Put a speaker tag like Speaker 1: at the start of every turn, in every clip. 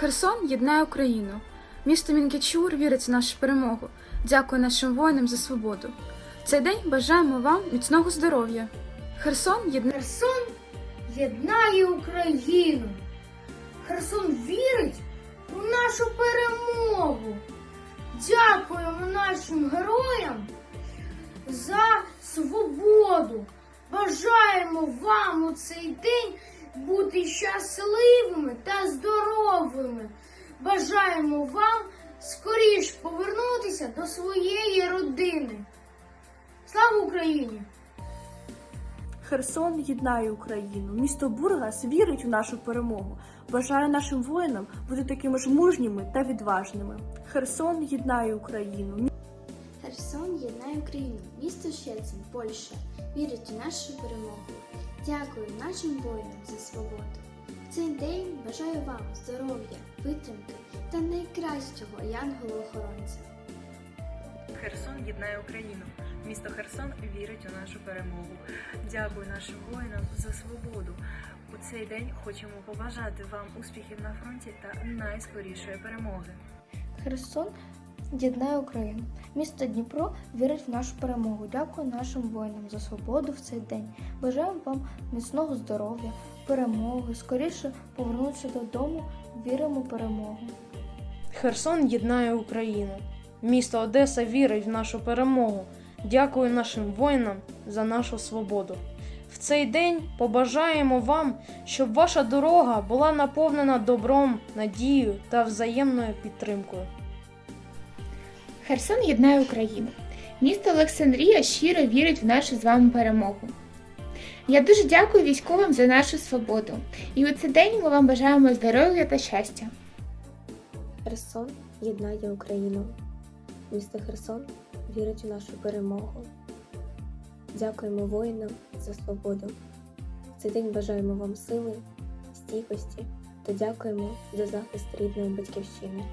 Speaker 1: Херсон єднає Україну. Місто Мінкічур вірить в нашу перемогу. Дякую нашим воїнам за свободу. В цей день бажаємо вам міцного здоров'я. Херсон єднає.
Speaker 2: Херсон єднає Україну. Херсон вірить у нашу перемогу. Дякуємо нашим героям за свободу. Бажаємо вам у цей день бути щасливими та здоровими. Бажаємо вам скоріш повернутися до своєї родини. Слава Україні!
Speaker 3: Херсон єднає Україну. Місто Бургас вірить у нашу перемогу. Бажає нашим воїнам бути такими ж мужніми та відважними. Херсон єднає Україну.
Speaker 4: Херсон єднає Україну, місто Щецин, Польща, вірить у нашу перемогу. Дякую нашим воїнам за свободу. В цей день бажаю вам здоров'я, витримки та найкращого янгола-охоронця.
Speaker 5: Херсон єднає Україну. Місто Херсон вірить у нашу перемогу. Дякую нашим воїнам за свободу. У цей день хочемо побажати вам успіхів на фронті та найскорішої перемоги.
Speaker 6: Херсон єднає Україну. Місто Дніпро вірить в нашу перемогу. Дякую нашим воїнам за свободу в цей день. Бажаємо вам міцного здоров'я, перемоги, скоріше повернутися додому. Віримо в перемогу.
Speaker 7: Херсон єднає Україну. Місто Одеса вірить в нашу перемогу. Дякую нашим воїнам за нашу свободу. В цей день побажаємо вам, щоб ваша дорога була наповнена добром, надією та взаємною підтримкою.
Speaker 8: Херсон єднає Україну. Місто Олександрія щиро вірить в нашу з вами перемогу. Я дуже дякую військовим за нашу свободу. І у цей день ми вам бажаємо здоров'я та щастя.
Speaker 9: Херсон єднає Україну. Місто Херсон вірить у нашу перемогу. Дякуємо воїнам за свободу. В цей день бажаємо вам сили, стійкості та дякуємо за захист рідної батьківщини.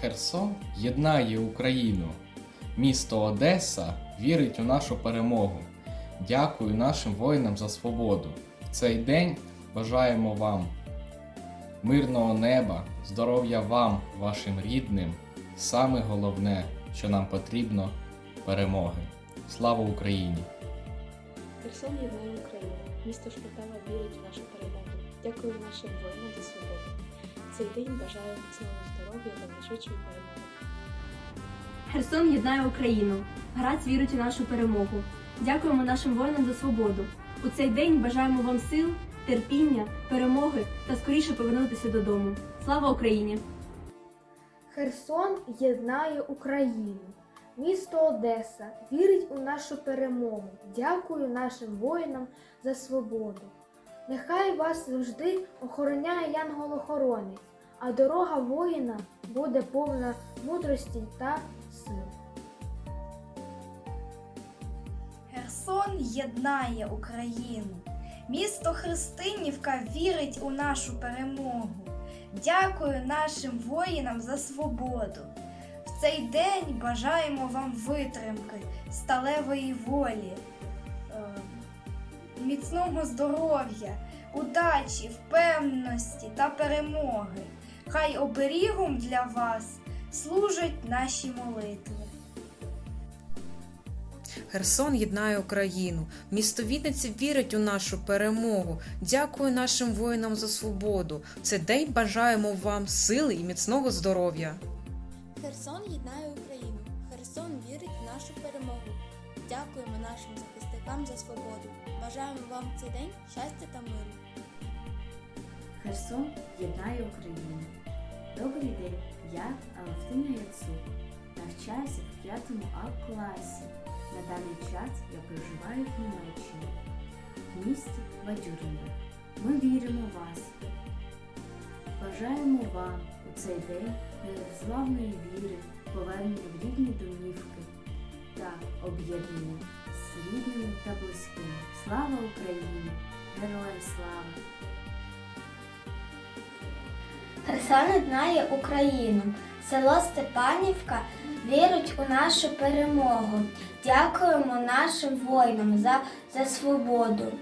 Speaker 10: Херсон єднає Україну. Місто Одеса вірить у нашу перемогу. Дякую нашим воїнам за свободу. В цей день бажаємо вам мирного неба, здоров'я вам, вашим рідним. Саме головне, що нам потрібно перемоги. Слава Україні!
Speaker 3: Херсон єднає Україну. Місто Шпитала вірить в нашу перемогу. Дякую нашим воїнам за свободу. В цей день бажаю міцного здоров'я та найшвидшої перемоги.
Speaker 11: Херсон єднає Україну. Грац вірить у нашу перемогу. Дякуємо нашим воїнам за свободу. У цей день бажаємо вам сил, терпіння, перемоги та скоріше повернутися додому. Слава Україні!
Speaker 2: Херсон єднає Україну. Місто Одеса вірить у нашу перемогу. Дякую нашим воїнам за свободу. Нехай вас завжди охороняє янгол-охоронець, а дорога воїна буде повна мудрості та сил.
Speaker 12: Херсон єднає Україну. Місто Христинівка вірить у нашу перемогу. Дякую нашим воїнам за свободу. В цей день бажаємо вам витримки, сталевої волі, міцного здоров'я, удачі, впевненості та перемоги. Хай оберігом для вас служать наші молитви.
Speaker 13: Херсон єднає Україну. Місто Вінниці вірить у нашу перемогу. Дякую нашим воїнам за свободу. В Цей день бажаємо вам сили і міцного здоров'я.
Speaker 4: Херсон єднає Україну. Херсон вірить. Дякуємо нашим захисникам за свободу. Бажаємо вам цей день щастя та миру.
Speaker 14: Херсон єднає Україну. Добрий день, я Алевтина Яцук. Навчаюся в 5 А класі. На даний час я проживаю в Німеччині, в місті Бадюрина. Ми віримо в вас. Бажаємо вам у цей день незламної віри, повернення в рідні домівки об'єднання з рідними та близькими. Слава Україні! Героям слава!
Speaker 4: Херсон єднає Україну. Село Степанівка вірить у нашу перемогу. Дякуємо нашим воїнам за, за свободу.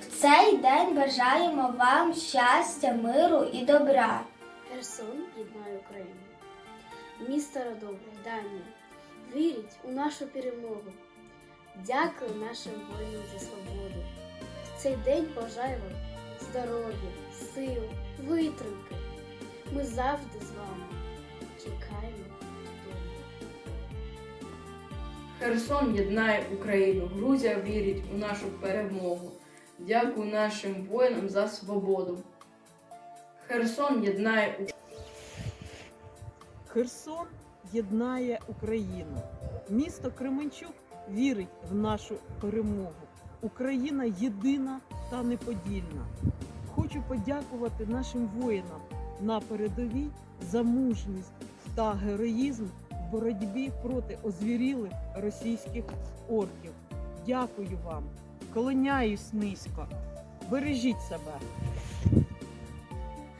Speaker 4: В
Speaker 15: цей день бажаємо вам щастя, миру і добра.
Speaker 16: Херсон єднає Україну. Місто родове, Данія. Вірить у нашу перемогу. Дякую нашим воїнам за свободу. В цей день бажаю вам здоров'я, сил, витримки. Ми завжди з вами чекаємо додому.
Speaker 17: Херсон єднає Україну. Грузія вірить у нашу перемогу. Дякую нашим воїнам за свободу. Херсон єднає Україну.
Speaker 18: Херсон єднає Україну. Місто Кременчук вірить в нашу перемогу. Україна єдина та неподільна. Хочу подякувати нашим воїнам на передовій за мужність та героїзм в боротьбі проти озвірілих російських орків. Дякую вам. Колоняюсь низько. Бережіть себе.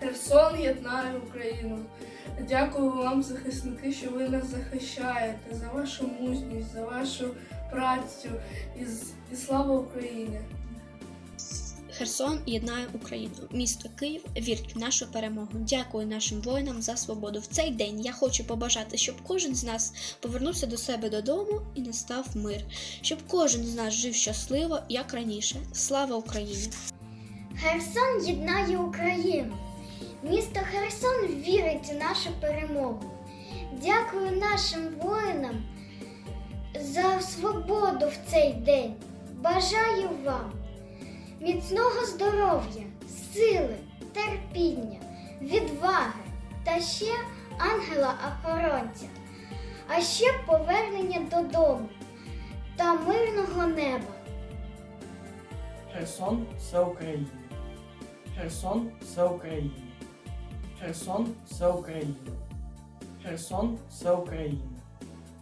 Speaker 19: Херсон єднає Україну. Дякую вам, захисники, що ви нас захищаєте, за вашу мужність, за вашу працю і, і слава Україні!
Speaker 20: Херсон єднає Україну. Місто Київ вірить в нашу перемогу. Дякую нашим воїнам за свободу. В цей день я хочу побажати, щоб кожен з нас повернувся до себе додому і настав мир, щоб кожен з нас жив щасливо, як раніше. Слава Україні!
Speaker 15: Херсон єднає Україну. Місто Херсон вірить у нашу перемогу. Дякую нашим воїнам за свободу в цей день. Бажаю вам міцного здоров'я, сили, терпіння, відваги та ще ангела-охоронця, а ще повернення додому та мирного неба.
Speaker 21: Херсон це Україна. Херсон це Україна. Херсон це Україна. Херсон це Україна.